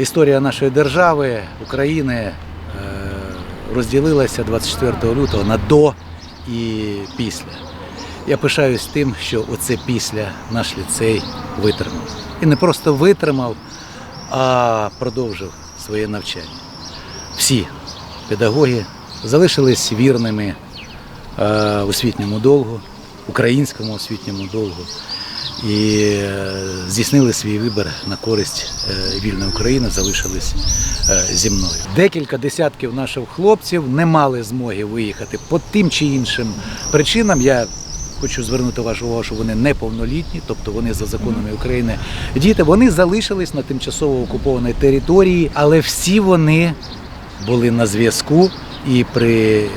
Історія нашої держави, України е, розділилася 24 лютого на до і після. Я пишаюсь тим, що оце після наш ліцей витримав. І не просто витримав, а продовжив своє навчання. Всі педагоги залишились вірними е, освітньому долгу, українському освітньому долгу і е, здійснили свій вибір на користь е, вільної України, залишились е, зі мною. Декілька десятків наших хлопців не мали змоги виїхати по тим чи іншим причинам. Я хочу звернути вашу увагу, що вони неповнолітні, тобто вони за законами України діти. Вони залишились на тимчасово окупованій території, але всі вони були на зв'язку і при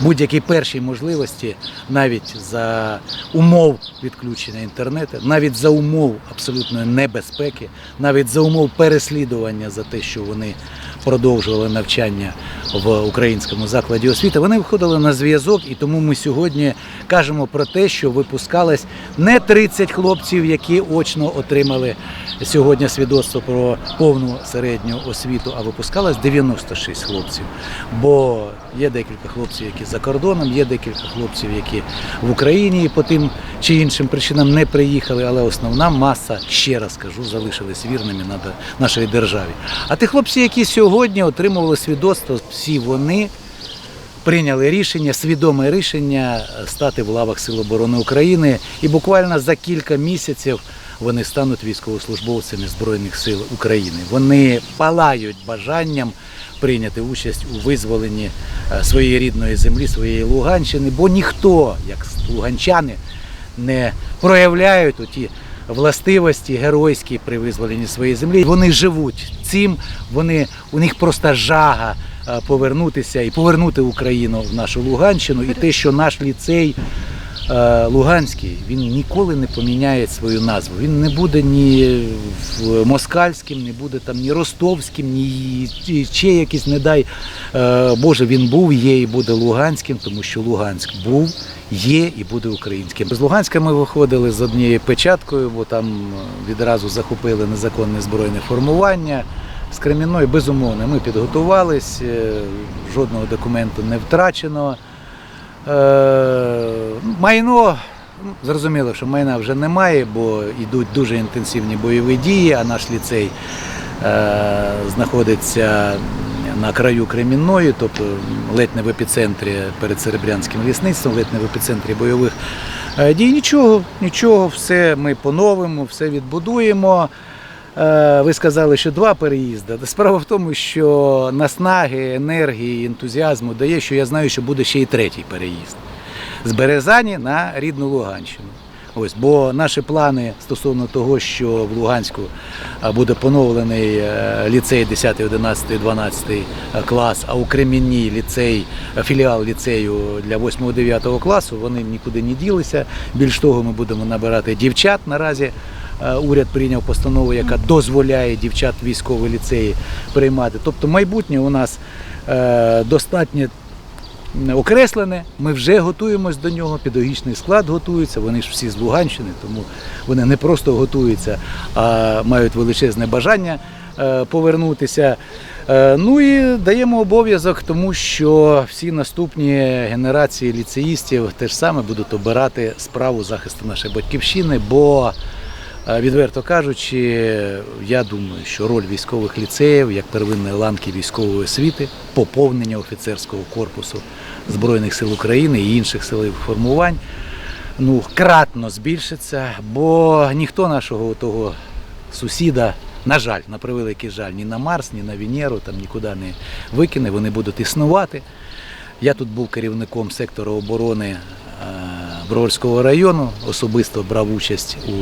будь-якій першій можливості, навіть за умов відключення інтернету, навіть за умов абсолютної небезпеки, навіть за умов переслідування за те, що вони продовжували навчання в українському закладі освіти, вони виходили на зв'язок, і тому ми сьогодні кажемо про те, що випускалось не 30 хлопців, які очно отримали сьогодні свідоцтво про повну середню освіту, а випускалось 96 хлопців. Бо є декілька хлопців, які за кордоном, є декілька хлопців, які в Україні і по тим чи іншим причинам не приїхали, але основна маса, ще раз кажу, залишились вірними на нашій державі. А ті хлопці, які сьогодні отримували свідоцтво, всі вони прийняли рішення, свідоме рішення стати в лавах Сил оборони України. І буквально за кілька місяців вони стануть військовослужбовцями Збройних сил України. Вони палають бажанням прийняти участь у визволенні е, своєї рідної землі, своєї Луганщини, бо ніхто, як луганчани, не проявляють оті властивості геройські при визволенні своєї землі. Вони живуть цим, вони, у них просто жага е, повернутися і повернути Україну в нашу Луганщину. І те, що наш ліцей Луганський, він ніколи не поміняє свою назву. Він не буде ні москальським, не буде там ні ростовським, ні ще якийсь, не дай е, Боже, він був, є і буде Луганським, тому що Луганськ був, є і буде українським. З Луганська ми виходили з однією печаткою, бо там е, відразу захопили незаконне збройне формування. З Кремінної, безумовно, ми підготувались, е, жодного документу не втрачено. Майно, зрозуміло, що майна вже немає, бо йдуть дуже інтенсивні бойові дії, а наш ліцей е, знаходиться на краю Кремінної, тобто ледь не в епіцентрі перед Серебрянським лісництвом, ледь не в епіцентрі бойових е, дій. Нічого, нічого, все ми поновимо, все відбудуємо. Е, Ви сказали, що два переїзди. Справа в тому, що наснаги, енергії, ентузіазму дає, що я знаю, що буде ще й третій переїзд з Березані на рідну Луганщину. Ось, бо наші плани стосовно того, що в Луганську буде поновлений е, ліцей 10, 11, 12 клас, а у Кремінній ліцей, е, філіал ліцею для 8, 9 класу, вони нікуди не ділися. Більш того, ми будемо набирати дівчат наразі. Е, Уряд прийняв постанову, яка дозволяє дівчат військові ліцеї приймати. Тобто майбутнє у нас достатньо окреслене, ми вже готуємось до нього, педагогічний склад готується, вони ж всі з Луганщини, тому вони не просто готуються, а мають величезне бажання е, повернутися. Е, Ну і даємо обов'язок, тому що всі наступні генерації ліцеїстів теж саме будуть обирати справу захисту нашої батьківщини, бо Відверто кажучи, я думаю, що роль військових ліцеїв як первинної ланки військової освіти, поповнення офіцерського корпусу Збройних сил України і інших силових формувань ну, кратно збільшиться, бо ніхто нашого того сусіда, на жаль, на превеликий жаль, ні на Марс, ні на Венеру там нікуди не викине, вони будуть існувати. Я тут був керівником сектору оборони е, Броварського району, особисто брав участь у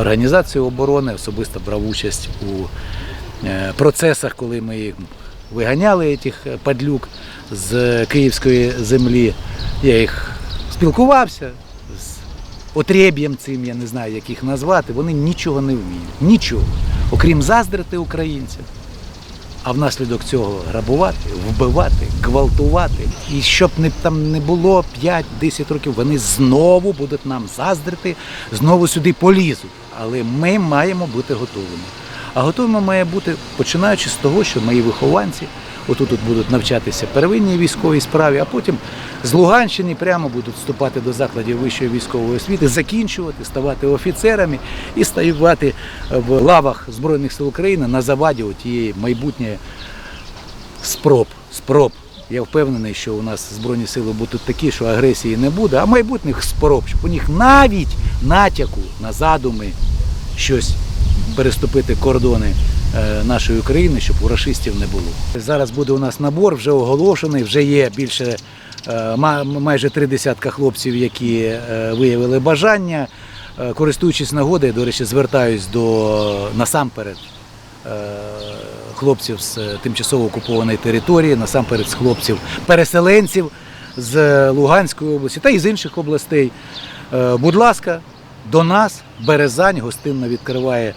організації оборони, особисто брав участь у е, процесах, коли ми їх виганяли цих падлюк з київської землі. Я їх спілкувався з отреб'ям цим, я не знаю, як їх назвати. Вони нічого не вміють. Нічого. Окрім заздрити українців а внаслідок цього грабувати, вбивати, гвалтувати. І щоб не там не було 5-10 років, вони знову будуть нам заздрити, знову сюди полізуть. Але ми маємо бути готовими. А готовими має бути починаючи з того, що мої вихованці отут тут будуть навчатися первинній військовій справі, а потім з Луганщини прямо будуть вступати до закладів вищої військової освіти, закінчувати, ставати офіцерами і стоювати в лавах Збройних сил України на заваді тієї майбутньої спроб. спроб. Я впевнений, що у нас збройні сили будуть такі, що агресії не буде, а майбутніх спроб, щоб у них навіть натяку на задуми щось переступити кордони нашої України, щоб у рашистів не було. Зараз буде у нас набор, вже оголошений, вже є більше е, майже три десятка хлопців, які е, виявили бажання. Е, Користуючись нагодою, до речі, звертаюсь до насамперед е, хлопців з е, тимчасово окупованої території, насамперед з хлопців переселенців з Луганської області та й з інших областей. Е, Будь ласка, до нас Березань гостинно відкриває е,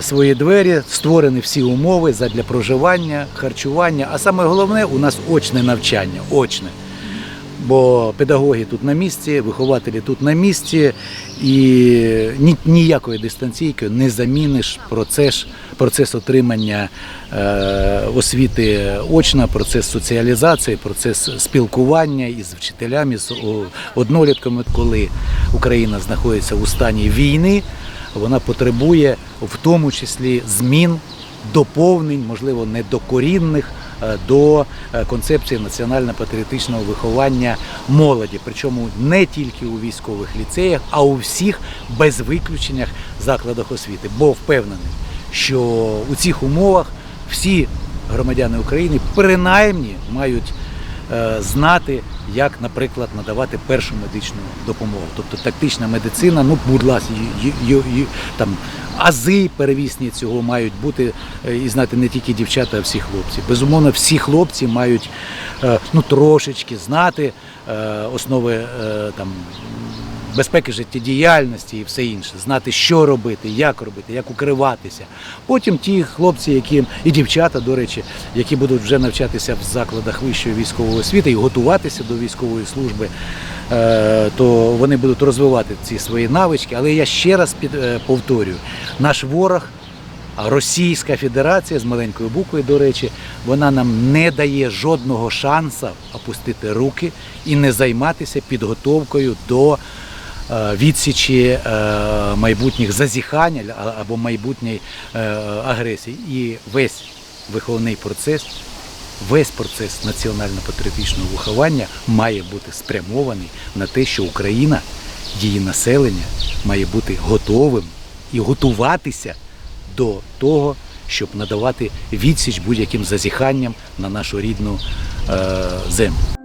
свої двері, створені всі умови для проживання, харчування. А саме головне у нас очне навчання. Очне. Бо педагоги тут на місці, вихователі тут на місці, і ні, ніякою дистанційкою не заміниш процес, процес отримання е, освіти очна, процес соціалізації, процес спілкування із вчителями, з однолітками, коли Україна знаходиться у стані війни, вона потребує в тому числі змін доповнень, можливо, не докорінних, е, до е, концепції національно-патріотичного виховання молоді. Причому не тільки у військових ліцеях, а у всіх без виключеннях закладах освіти. Бо впевнений, що у цих умовах всі громадяни України принаймні мають знати, як, наприклад, надавати першу медичну допомогу. Тобто тактична медицина, ну, будь ласка, там ази перевісні цього мають бути е, і знати не тільки дівчата, а всі хлопці. Безумовно, всі хлопці мають е, ну, трошечки знати е, основи е, там. Безпеки життєдіяльності і все інше, знати, що робити, як робити, як укриватися. Потім ті хлопці, які і дівчата, до речі, які будуть вже навчатися в закладах вищої військової освіти і готуватися до військової служби, е, то вони будуть розвивати ці свої навички. Але я ще раз е, повторюю, наш ворог. Російська Федерація з маленькою буквою, до речі, вона нам не дає жодного шансу опустити руки і не займатися підготовкою до відсічі е, майбутніх зазіхань або майбутньої е, агресії. І весь виховний процес, весь процес національно-патріотичного виховання має бути спрямований на те, що Україна, її населення має бути готовим і готуватися до того, щоб надавати відсіч будь-яким зазіханням на нашу рідну е, землю.